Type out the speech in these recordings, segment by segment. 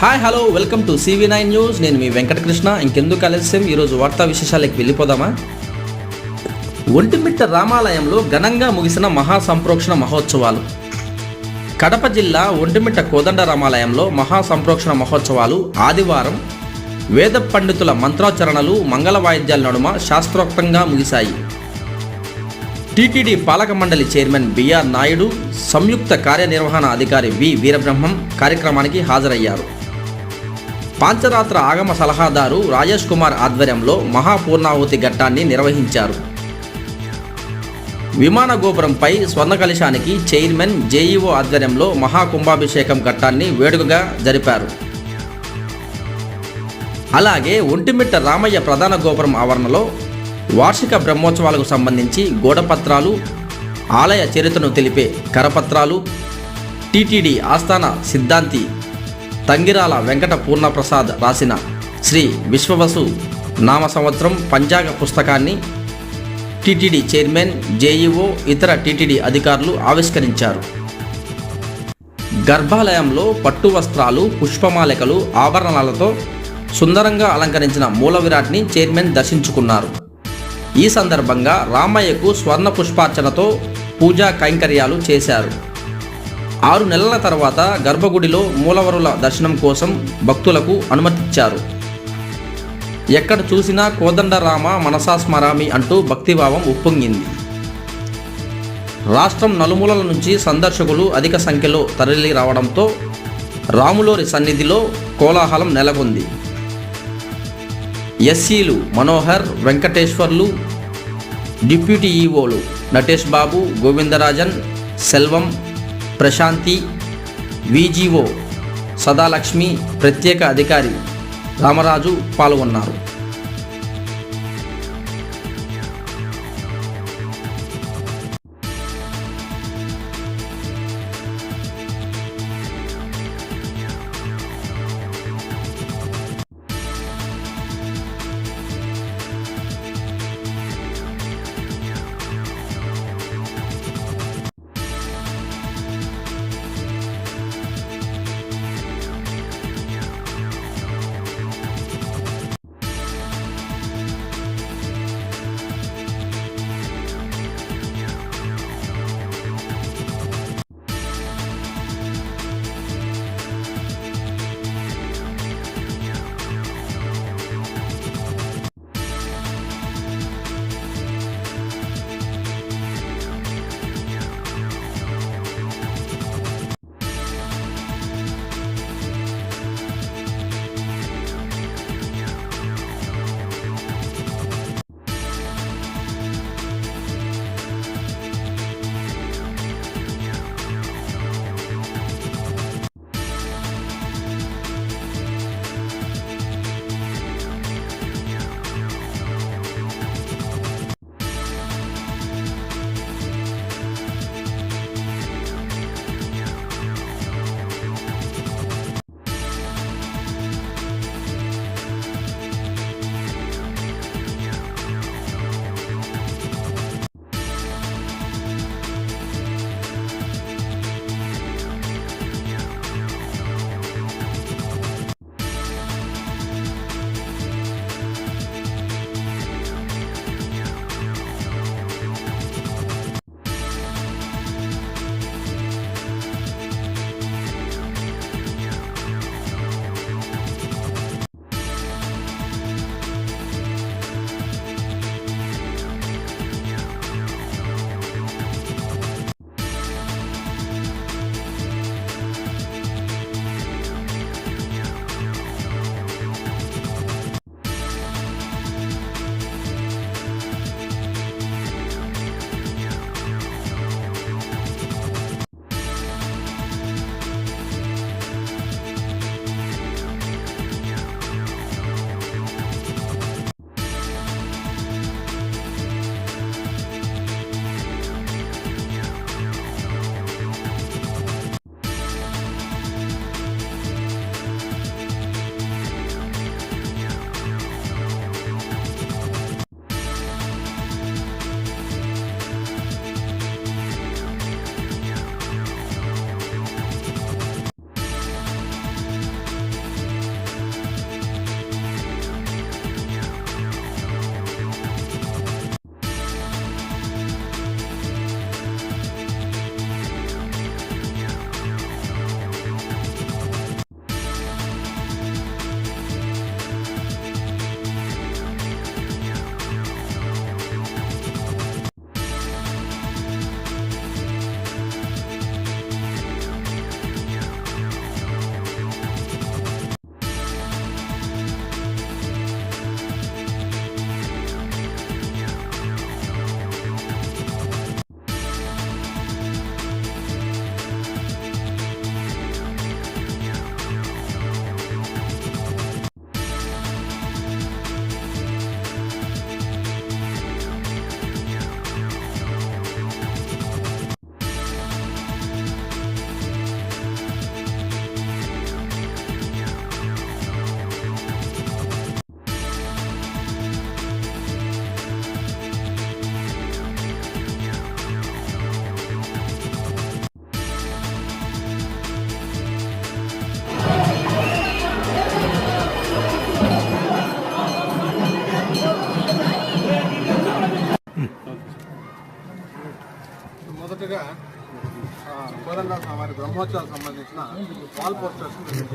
Hi hello welcome to C V nine news నేను మీ వెంకటకృష్ణ. ఇంకెందుకు ఆలస్యం? ఈరోజు వార్తా విశేషాలకు వెళ్ళిపోదామా? ఒంటిమిట్ట రామాలయంలో ఘనంగా ముగిసిన మహాసంప్రోక్షణ మహోత్సవాలు. కడప జిల్లా ఒంటిమిట్ట కోదండ రామాలయంలో మహాసంప్రోక్షణ మహోత్సవాలు ఆదివారం. వేద పండితుల మంత్రోచ్చరణలు మంగళ వాయిద్యాల నడుమ శాస్త్రోక్తంగా ముగిశాయి. టీటీడీ పాలక మండలి చైర్మన్ బిఆర్ నాయుడు సంయుక్త కార్యనిర్వహణ అధికారి వి వీరబ్రహ్మం కార్యక్రమానికి హాజరయ్యారు. పాంచరాత్ర ఆగమ సలహాదారు రాజేష్ కుమార్ ఆధ్వర్యంలో మహాపూర్ణాహుతి ఘట్టాన్ని నిర్వహించారు. విమాన గోపురంపై స్వర్ణ కలశానికి చైర్మన్ జేఈఓ ఆధ్వర్యంలో మహాకుంభాభిషేకం ఘట్టాన్ని వేడుకగా జరిపారు. అలాగే ఒంటిమిట్ట రామయ్య ప్రధాన గోపురం ఆవరణలో వార్షిక బ్రహ్మోత్సవాలకు సంబంధించి గోడపత్రాలు ఆలయ చరిత్రను తెలిపే కరపత్రాలు టీటీడీ ఆస్థాన సిద్ధాంతి తంగిరాల వెంకట పూర్ణప్రసాద్ రాసిన శ్రీ విశ్వవసు నామ సంవత్సరం పంజాగ పుస్తకాన్ని TTD chairman J E O ఇతర టీటీడీ అధికారులు ఆవిష్కరించారు. గర్భాలయంలో పట్టు వస్త్రాలు పుష్పమాలికలు ఆభరణాలతో సుందరంగా అలంకరించిన మూల విరాట్ని చైర్మన్ దర్శించుకున్నారు. ఈ సందర్భంగా రామయ్యకు స్వర్ణ పుష్పార్చనతో పూజా కైంకర్యాలు చేశారు. ఆరు నెలల తర్వాత గర్భగుడిలో మూలవరుల దర్శనం కోసం భక్తులకు అనుమతిచ్చారు. ఎక్కడ చూసినా కోదండరామ మనసాస్మరామి అంటూ భక్తిభావం ఉప్పొంగింది. రాష్ట్రం నలుమూలల నుంచి సందర్శకులు అధిక సంఖ్యలో తరలి రావడంతో రాములోరి సన్నిధిలో కోలాహలం నెలకొంది. ఎస్సీలు Manohar Venkateswarlu deputy ఈఓలు Natesh Babu Govindarajan Selvam Prashanti V G O Sadalakshmi ప్రత్యేక అధికారి రామరాజు పాల్గొన్నారు. మొదటగా కోదండ వారి బ్రహ్మోత్సవాలకు సంబంధించిన వాల్ పోస్టర్స్ రిలీజ్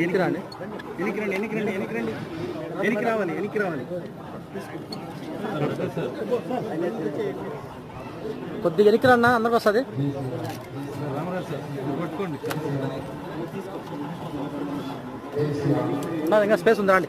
ఎనికి రండి ఎనికి రండి. ఎనికి రండి ఎనికి రండి ఎనికి రావాలి. ఎనికి రావాలి కొద్దిగా ఎనికి రన్నా అందరికి వస్తుంది ఉన్నది ఇంకా స్పేస్ ఉందా అండి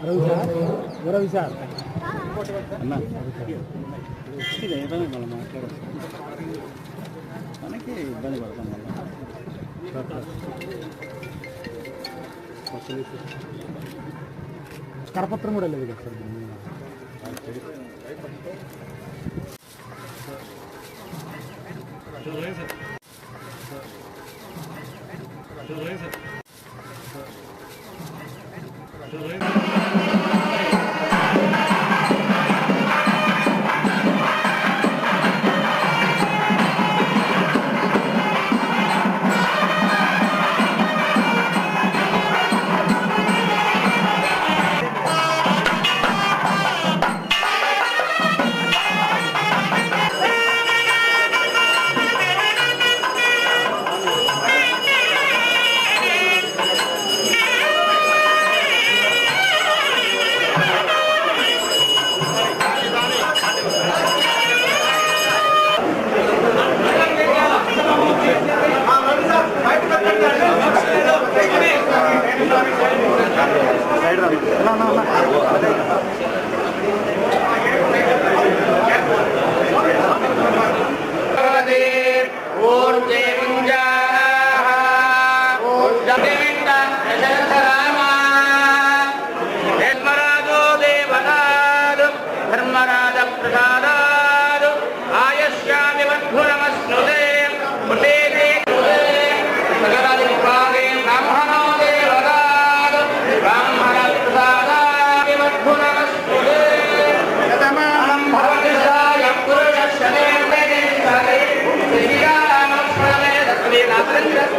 రవి సార్ అన్న మనం మాట్లాడచ్చు మనకి ఇబ్బంది పడతాం కరపత్రం కూడా లేదు కదా సార్.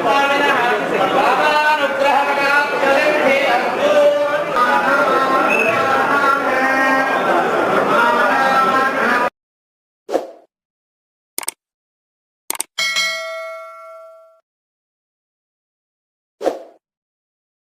Para